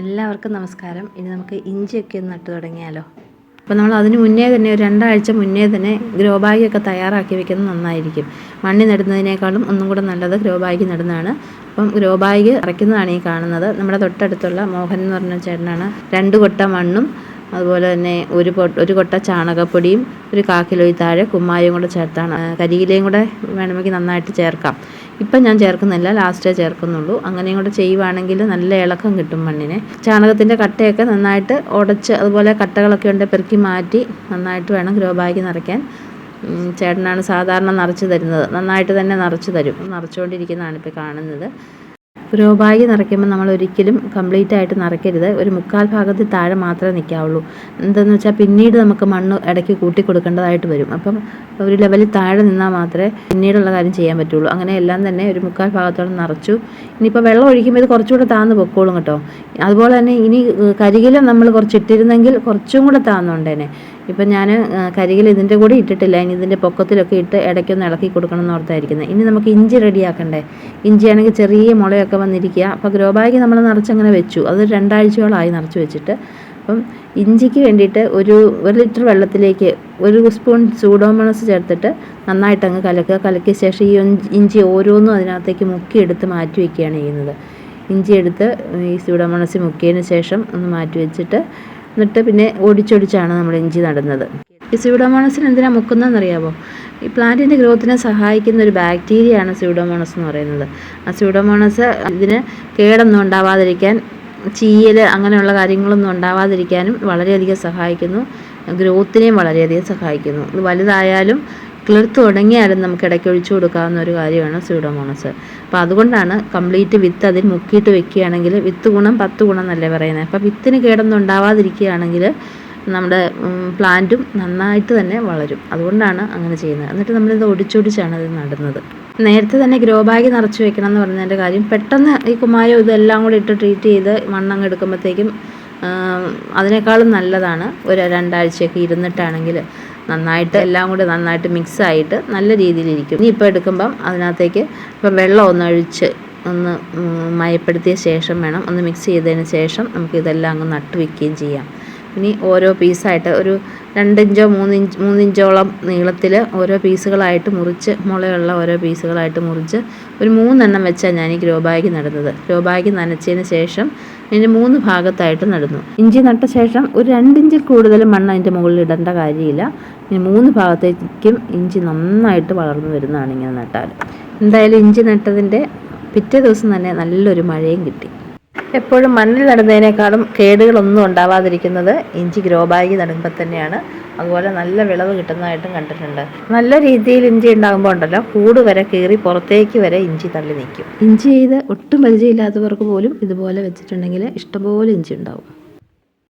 എല്ലാവർക്കും നമസ്കാരം. ഇനി നമുക്ക് ഇഞ്ചിയൊക്കെ ഒന്ന് നട്ടു തുടങ്ങിയാലോ? അപ്പോൾ നമ്മൾ അതിന് മുന്നേ തന്നെ ഒരു രണ്ടാഴ്ച മുന്നേ തന്നെ ഗ്രോ ബാഗൊക്കെ തയ്യാറാക്കി വെക്കുന്നത് നന്നായിരിക്കും. മണ്ണി നടുന്നതിനേക്കാളും ഒന്നും കൂടെ നല്ലത് ഗ്രോ ബാഗ് നടുന്നതാണ്. അപ്പം ഗ്രോ ബാഗ് അറയ്ക്കുന്നതാണ് ഈ കാണുന്നത്. നമ്മുടെ തൊട്ടടുത്തുള്ള മോഹൻ എന്ന് പറഞ്ഞ ചേട്ടനാണ് രണ്ട് കൊട്ട മണ്ണും അതുപോലെ തന്നെ ഒരു ഒരു കൊട്ട ചാണകപ്പൊടിയും ഒരു കാക്കിലൊയി താഴെ കുമ്മായും കൂടെ ചേർത്താണ്. കരിയിലയും കൂടെ വേണമെങ്കിൽ നന്നായിട്ട് ചേർക്കാം. ഇപ്പം ഞാൻ ചേർക്കുന്നില്ല ലാസ്റ്റേ ചേർക്കുന്നുള്ളൂ. അങ്ങനെയും കൂടെ ചെയ്യുവാണെങ്കിൽ നല്ല ഇളക്കം കിട്ടും മണ്ണിന്. ചാണകത്തിന്റെ കട്ടയൊക്കെ നന്നായിട്ട് ഉടച്ച് അതുപോലെ കട്ടകളൊക്കെ ഉണ്ട് പെറുക്കി മാറ്റി നന്നായിട്ട് വേണം ഗ്രോ ബാഗ് നിറയ്ക്കാൻ. ചേട്ടനാണ് സാധാരണ നിറച്ച് തരുന്നത്. നന്നായിട്ട് തന്നെ നിറച്ച് തരും. നിറച്ചുകൊണ്ടിരിക്കുന്നതാണ് ഇപ്പോൾ കാണുന്നത്. ബാഗ് നിറയ്ക്കുമ്പോൾ നമ്മൾ ഒരിക്കലും കംപ്ലീറ്റ് ആയിട്ട് നിറയ്ക്കരുത്. ഒരു മുക്കാൽ ഭാഗത്തിൽ താഴെ മാത്രമേ നിൽക്കാവുള്ളൂ. എന്തെന്ന് വെച്ചാൽ പിന്നീട് നമുക്ക് മണ്ണ് ഇടയ്ക്ക് കൂട്ടി കൊടുക്കേണ്ടതായിട്ട് വരും. അപ്പം ഒരു ലെവലിൽ താഴെ നിന്നാൽ മാത്രമേ പിന്നീടുള്ള കാര്യം ചെയ്യാൻ പറ്റുള്ളൂ. അങ്ങനെ എല്ലാം തന്നെ ഒരു മുക്കാൽ ഭാഗത്തോളം നിറച്ചു. ഇനിയിപ്പോൾ വെള്ളം ഒഴിക്കുമ്പോൾ ഇത് കുറച്ചുകൂടെ താന്ന് പൊക്കോളും കേട്ടോ. അതുപോലെ തന്നെ ഇനി കരികിലും നമ്മൾ കുറച്ച് ഇട്ടിരുന്നെങ്കിൽ കുറച്ചും കൂടെ താന്നുണ്ടേനെ ഇപ്പം ഞാൻ കരികിൽ ഇതിന്റെ കൂടെ ഇട്ടിട്ടില്ല. ഇനി ഇതിന്റെ പൊക്കത്തിലൊക്കെ ഇട്ട് ഇടയ്ക്കൊന്ന് ഇളക്കി കൊടുക്കണം എന്ന് ഓർത്തായിരിക്കുന്നത്. ഇനി നമുക്ക് ഇഞ്ചി റെഡിയാക്കണ്ടേ? ഇഞ്ചിയാണെങ്കിൽ ചെറിയ മുളയൊക്കെ വന്നിരിക്കുക. അപ്പോൾ ഗ്രോ ബാഗ് നമ്മൾ നിറച്ചങ്ങനെ വെച്ചു. അത് രണ്ടാഴ്ചയോളമായി നിറച്ച് വെച്ചിട്ട്. അപ്പം ഇഞ്ചിക്ക് വേണ്ടിയിട്ട് ഒരു ഒരു ലിറ്റർ വെള്ളത്തിലേക്ക് ഒരു സ്പൂൺ സൂഡോമണസ് ചേർത്തിട്ട് നന്നായിട്ട് അങ്ങ് കലക്കുക. കലക്കിയ ശേഷം ഈ ഇഞ്ചി- ഓരോന്നും അതിനകത്തേക്ക് മുക്കിയെടുത്ത് മാറ്റി വയ്ക്കുകയാണ് ചെയ്യുന്നത്. ഇഞ്ചി എടുത്ത് ഈ സൂഡോമണസ് മുക്കിയതിന് ശേഷം ഒന്ന് മാറ്റി വെച്ചിട്ട് എന്നിട്ട് പിന്നെ ഓടിച്ചൊടിച്ചാണ് നമ്മൾ ഇഞ്ചി നടുന്നത്. ഈ സ്യൂഡോമോണസിന് എന്തിനാണ് മുക്കുന്നതെന്ന് അറിയാമോ ഈ പ്ലാന്റിന്റെ ഗ്രോത്തിനെ സഹായിക്കുന്ന ഒരു ബാക്ടീരിയയാണ് സ്യൂഡോമോണസ് എന്ന് പറയുന്നത്. ആ സ്യൂഡോമോണസ് ഇതിന് കേടൊന്നും ഉണ്ടാവാതിരിക്കാൻ ചീയൽ അങ്ങനെയുള്ള കാര്യങ്ങളൊന്നും ഉണ്ടാവാതിരിക്കാനും വളരെയധികം സഹായിക്കുന്നു. ഗ്രോത്തിനെയും വളരെയധികം സഹായിക്കുന്നു. ഇത് വലുതായാലും കിളിർത്ത് തുടങ്ങിയാലും നമുക്ക് ഇടയ്ക്ക് ഒഴിച്ചു കൊടുക്കാവുന്ന ഒരു കാര്യമാണ് സ്യൂഡോമോണസ് അപ്പോൾ അതുകൊണ്ടാണ് കംപ്ലീറ്റ് വിത്ത് അതിൽ മുക്കിയിട്ട് വെക്കുകയാണെങ്കിൽ വിത്ത് ഗുണം പത്ത് ഗുണം എന്നല്ലേ പറയുന്നത്. അപ്പോൾ വിത്തിന് കേടൊന്നും ഉണ്ടാവാതിരിക്കുകയാണെങ്കിൽ നമ്മുടെ പ്ലാന്റും നന്നായിട്ട് തന്നെ വളരും. അതുകൊണ്ടാണ് അങ്ങനെ ചെയ്യുന്നത്. എന്നിട്ട് നമ്മളിത് ഒടിച്ചൊടിച്ചാണ് ഇത് നടുന്നത്. നേരത്തെ തന്നെ ഗ്രോ ബാഗ് നിറച്ച് വെക്കണം എന്ന് പറഞ്ഞതിന്റെ കാര്യം പെട്ടെന്ന് ഈ കുമാരം ഇതെല്ലാം കൂടി ഇട്ട് ട്രീറ്റ് ചെയ്ത് മണ്ണങ്ങ് എടുക്കുമ്പോഴത്തേക്കും അതിനേക്കാളും നല്ലതാണ്. ഒരു രണ്ടാഴ്ചയൊക്കെ ഇരുന്നിട്ടാണെങ്കിൽ നന്നായിട്ട് എല്ലാം കൂടി നന്നായിട്ട് മിക്സ് ആയിട്ട് നല്ല രീതിയിൽ ഇരിക്കും ഇനി ഇപ്പോൾ എടുക്കുമ്പം അതിനകത്തേക്ക് ഇപ്പം വെള്ളം ഒന്ന് ഒഴിച്ച് ഒന്ന് മയപ്പെടുത്തിയ ശേഷം വേണം ഒന്ന് മിക്സ് ചെയ്തതിന് ശേഷം നമുക്ക് ഇതെല്ലാം അങ്ങ് നട്ട് വെക്കുകയും ചെയ്യാം. ഇനി ഓരോ പീസായിട്ട് ഒരു രണ്ടിഞ്ചോ മൂന്നിഞ്ച് മൂന്നിഞ്ചോളം നീളത്തിൽ ഓരോ പീസുകളായിട്ട് മുറിച്ച് മുളയുള്ള ഓരോ പീസുകളായിട്ട് മുറിച്ച് ഒരു മൂന്നെണ്ണം വെച്ചാണ് ഞാൻ ഈ ഗ്രോ ബാഗ് നടുന്നത്. ഗ്രോ ബാഗ് നനച്ചതിന് ശേഷം അതിന്റെ മൂന്ന് ഭാഗത്തായിട്ട് നടുന്നു. ഇഞ്ചി നട്ട ശേഷം ഒരു രണ്ടിഞ്ചിൽ കൂടുതൽ മണ്ണ് അതിന്റെ മുകളിൽ ഇടേണ്ട കാര്യമില്ല. ഇനി മൂന്ന് ഭാഗത്തേക്കും ഇഞ്ചി നന്നായിട്ട് വളർന്നു വരുന്നതാണ് ഇങ്ങനെ നട്ടാൽ എന്തായാലും ഇഞ്ചി നട്ടതിന്റെ പിറ്റേ ദിവസം തന്നെ നല്ലൊരു മഴയും കിട്ടി. എപ്പോഴും മണ്ണിൽ നടുന്നതിനേക്കാളും കേടുകളൊന്നും ഉണ്ടാവാതിരിക്കുന്നത് ഇഞ്ചി ഗ്രോ ബാഗ് നടുമ്പോൾ തന്നെയാണ്. അതുപോലെ നല്ല വിളവ് കിട്ടുന്നതായിട്ടും കണ്ടിട്ടുണ്ട്. നല്ല രീതിയിൽ ഇഞ്ചി ഉണ്ടാകുമ്പോൾ ഉണ്ടല്ലോ കൂട് വരെ കീറി പുറത്തേക്ക് വരെ ഇഞ്ചി തള്ളി നിൽക്കും. ഇഞ്ചി ചെയ്ത് ഒട്ടും പരിചയമില്ലാത്തവർക്ക് പോലും ഇതുപോലെ വെച്ചിട്ടുണ്ടെങ്കിൽ ഇഷ്ടംപോലെ ഇഞ്ചി ഉണ്ടാവും.